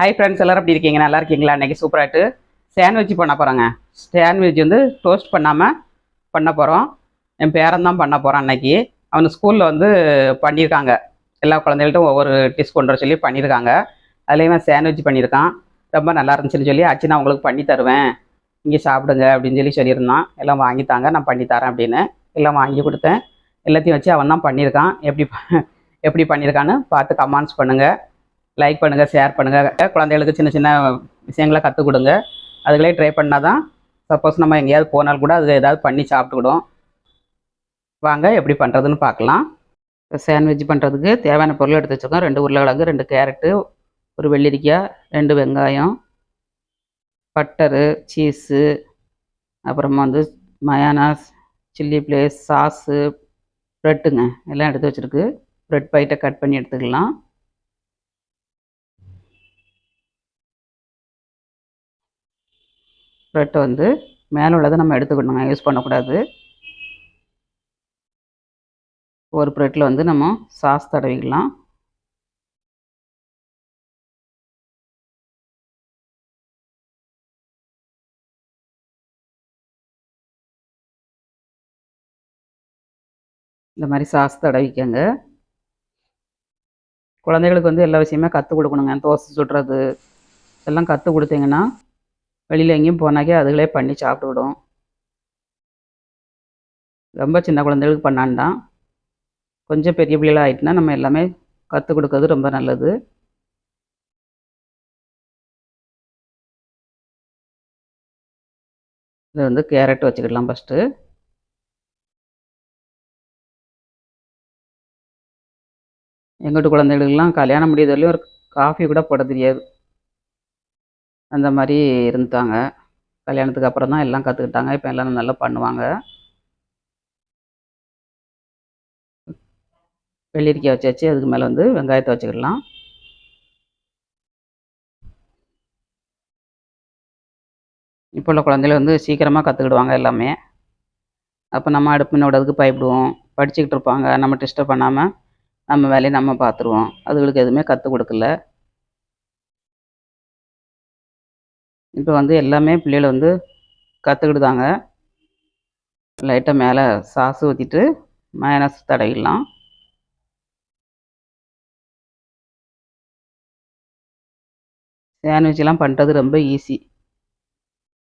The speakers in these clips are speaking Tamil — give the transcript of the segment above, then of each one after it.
ஹை ஃப்ரெண்ட்ஸ் எல்லாரும் அப்படி இருக்கீங்க? நல்லா இருக்கீங்களா? இன்றைக்கி சூப்பராகிட்டு சாண்ட்விச் பண்ண போகிறோங்க சாண்ட்விச் வந்து டோஸ்ட் பண்ணாமல் பண்ண போகிறோம் என் பேரன் தான் பண்ண போகிறான் அன்னைக்கு அவனு ஸ்கூலில் வந்து பண்ணியிருக்காங்க. எல்லா குழந்தைகள்ட்டும் ஒவ்வொரு டிஷ் கொண்டு வர சொல்லி பண்ணியிருக்காங்க. அதுலேயுமே சாண்ட்விச் பண்ணியிருக்கான். ரொம்ப நல்லா இருந்துச்சுன்னு சொல்லி ஆச்சு நான் உங்களுக்கு பண்ணி தருவேன். இங்கே சாப்பிடுங்க அப்படின்னு சொல்லி சொல்லியிருந்தான். எல்லாம் வாங்கித்தாங்க நான் பண்ணி தரேன் அப்படின்னு எல்லாம் வாங்கி கொடுத்தேன். எல்லாத்தையும் வச்சு அவன் தான் பண்ணியிருக்கான். எப்படி எப்படி பண்ணியிருக்கான்னு பார்த்து கமெண்ட்ஸ் பண்ணுங்கள் லைக் பண்ணுங்கள் ஷேர் பண்ணுங்கள் குழந்தைகளுக்கு சின்ன சின்ன விஷயங்களை கற்றுக் கொடுங்க அதுகளே ட்ரை பண்ணால் தான் சப்போஸ் நம்ம எங்கேயாவது போனால் கூட அது ஏதாவது பண்ணி சாப்பிட்டுக்கிடும். வாங்க எப்படி பண்ணுறதுன்னு பார்க்கலாம். சாண்ட்விச் பண்ணுறதுக்கு தேவையான பொருள் எடுத்து வச்சுருக்கோம். ரெண்டு உருளைக்கிழங்கு ரெண்டு கேரட்டு ஒரு வெள்ளரிக்காய் ரெண்டு வெங்காயம் பட்டரு சீஸு அப்புறமா வந்து மயானாஸ் சில்லி பிளேஸ் சாஸு ப்ரெட்டுங்க எல்லாம் எடுத்து வச்சுருக்கு. ப்ரெட் பைட்டை கட் பண்ணி எடுத்துக்கலாம். ஸ்ப்ரெட்டை வந்து மேலே உள்ளதை நம்ம எடுத்துக்கணுங்க யூஸ் பண்ணக்கூடாது. ஒரு ப்ரெட்டில் வந்து நம்ம சாஸ் தடவிக்கலாம். இந்த மாதிரி சாஸ் தடவிக்கங்க. குழந்தைகளுக்கு வந்து எல்லா விஷயமே கற்றுக் கொடுக்கணுங்க. தோசை சுடுறது எல்லாம் கற்றுக் கொடுத்தீங்கன்னா வெளியில் எங்கேயும் போனாக்கே அதுகளே பண்ணி சாப்பிட்டுவிடும் ரொம்ப சின்ன குழந்தைகளுக்கு பண்ணாண்டாம். கொஞ்சம் பெரிய பிள்ளைகள் ஆகிட்டுனா நம்ம எல்லாமே கற்றுக் கொடுக்கறது ரொம்ப நல்லது. இது வந்து கேரட் வச்சுக்கிடலாம் ஃபஸ்ட்டு எங்கள் வீட்டு குழந்தைகளுக்கெல்லாம் கல்யாணம் முடியாத ஒரு காஃபி கூட போட தெரியாது. அந்த மாதிரி இருந்துட்டாங்க. கல்யாணத்துக்கு அப்புறம் தான் எல்லாம் கற்றுக்கிட்டாங்க இப்போ எல்லாம் நல்லா பண்ணுவாங்க. வெள்ளரிக்காய் வச்சாச்சு அதுக்கு மேலே வந்து வெங்காயத்தை வச்சுக்கிடலாம். இப்போ உள்ள குழந்தைகள் வந்து சீக்கிரமாக கற்றுக்கிடுவாங்க எல்லாமே. அப்போ நம்ம அடுப்பினோடதுக்கு பயப்படுவோம். படிச்சுக்கிட்டு இருப்பாங்க. நம்ம டிஸ்டர்ப் பண்ணாமல் நம்ம வேலையை நம்ம பார்த்துருவோம். அதுகளுக்கு எதுவுமே கற்றுக் கொடுக்கல. இப்போ வந்து எல்லாமே பிள்ளைகள் வந்து கற்றுக்கிட்டுதாங்க லைட்டாக மேலே சாஸ் ஊற்றிட்டு மயனஸ் தடவிடலாம். சாண்ட்விச்லாம் பண்ணுறது ரொம்ப ஈஸி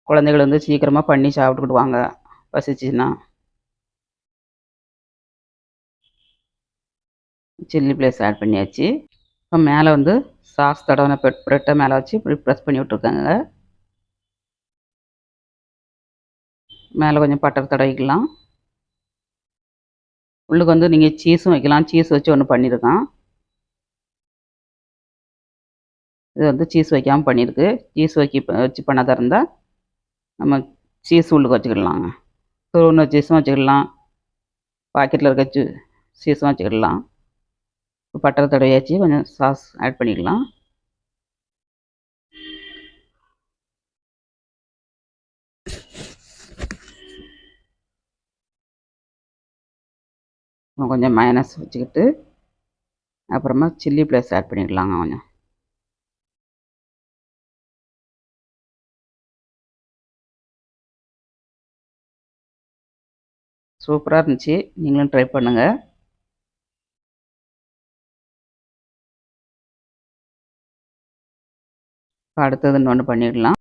குழந்தைகள் வந்து சீக்கிரமாக பண்ணி சாப்பிட்டுக்கிடுவாங்க. பசிச்சுன்னா சில்லி பிளேஸ் ஆட் பண்ணியாச்சு. இப்போ மேலே வந்து சாஸ் தடவை பெட் ப்ரெட்டை மேலே வச்சு இப்படி ப்ரெஸ் பண்ணி விட்ருக்காங்க மேலே கொஞ்சம் பட்டர் தடவிக்கலாம். உள்ளுக்கு வந்து நீங்கள் சீஸும் வைக்கலாம். சீஸ் வச்சு ஒன்று பண்ணியிருக்கான் இது வந்து சீஸ் வைக்காமல் பண்ணியிருக்கு சீஸ் வைக்க வச்சு பண்ணதாக இருந்தால் நம்ம சீஸ் உள்ளுக்கு வச்சுக்கிடலாங்க. துருவன சீஸும் வச்சுக்கிடலாம். பாக்கெட்டில் இருக்க சீ சீஸும் வச்சுக்கிடலாம். இப்போ பட்டர் தடவையாச்சு. கொஞ்சம் சாஸ் ஆட் பண்ணிக்கலாம். கொஞ்சம் மயனஸ் வச்சுக்கிட்டு அப்புறமா சில்லி ப்ளஸ் ஆட் பண்ணிக்கலாங்க கொஞ்சம். சூப்பராக இருந்துச்சு. நீங்களும் ட்ரை பண்ணுங்கள் இப்போ அடுத்தது இன்னொன்று பண்ணிடலாம்.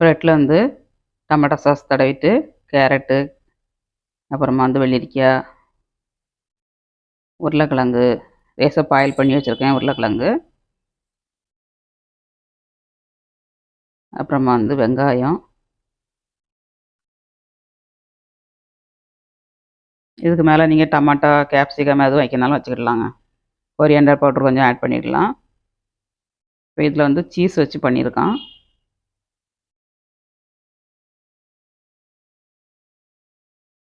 ப்ரெட்டில் வந்து டமாட்டோ சாஸ் தடவிட்டு கேரட்டு அப்புறமா வந்து வெள்ளரிக்காய் உருளைக்கிழங்கு லேசாக பாயில் பண்ணி வச்சுருக்கேன் உருளைக்கிழங்கு. அப்புறமா வந்து வெங்காயம். இதுக்கு மேலே நீங்கள் டமாட்டா கேப்சிகம் எதுவும் வைக்கனாலும் வச்சுக்கிடலாங்க. கொரியண்டர் பவுடர் கொஞ்சம் ஆட் பண்ணிடலாம் இப்போ இதில் வந்து சீஸ் வச்சு பண்ணியிருக்கான்.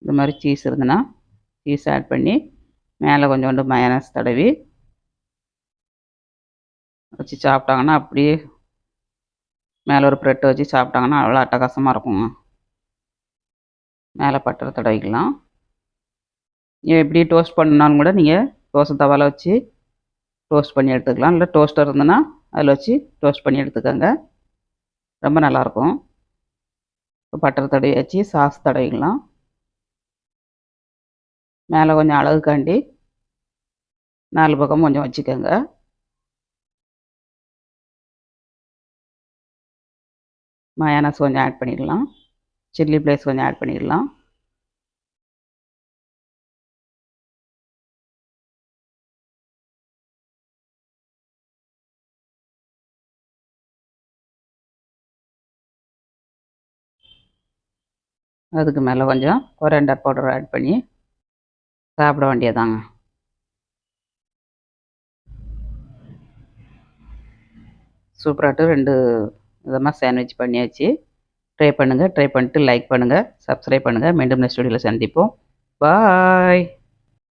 இந்த மாதிரி சீஸ் இருந்ததுன்னா சீஸ் ஆட் பண்ணி மேலே கொஞ்சோண்டு மயனஸ் தடவி வச்சு சாப்பிட்டாங்கன்னா அப்படியே மேலே ஒரு ப்ரெட்டை வச்சு சாப்பிட்டாங்கன்னா அவ்வளோ அட்டகாசமாக இருக்குங்க. மேலே பட்டரை தடவிக்கலாம். நீங்கள் எப்படி டோஸ்ட் பண்ணாலும் கூட நீங்கள் தோசை தவாவில் வச்சு டோஸ்ட் பண்ணி எடுத்துக்கலாம். இல்லை டோஸ்டர் இருந்ததுன்னா அதில் வச்சு டோஸ்ட் பண்ணி எடுத்துக்கோங்க. ரொம்ப நல்லாயிருக்கும் இப்போ பட்டர் வச்சு சாஸ் தடவிக்கலாம். மேலே கொஞ்சம் அழகுக்காண்டி நாலு பக்கம் கொஞ்சம் வச்சுக்கோங்க. மயானஸ் கொஞ்சம் ஆட் பண்ணிடலாம். சில்லி ப்ளேஸ் கொஞ்சம் ஆட் பண்ணிடலாம். அதுக்கு மேலே கொஞ்சம் கொரியண்டர் பவுடர் ஆட் பண்ணி சாப்பிட வேண்டியதாங்க சூப்பராகட்டும் ரெண்டு விதமாக சாண்ட்விச் பண்ணியாச்சு. ட்ரை பண்ணுங்கள் ட்ரை பண்ணிட்டு லைக் பண்ணுங்கள் சப்ஸ்கிரைப் பண்ணுங்கள் மீண்டும் நெக்ஸ்ட் வீடியோவில் சந்திப்போம். பாய்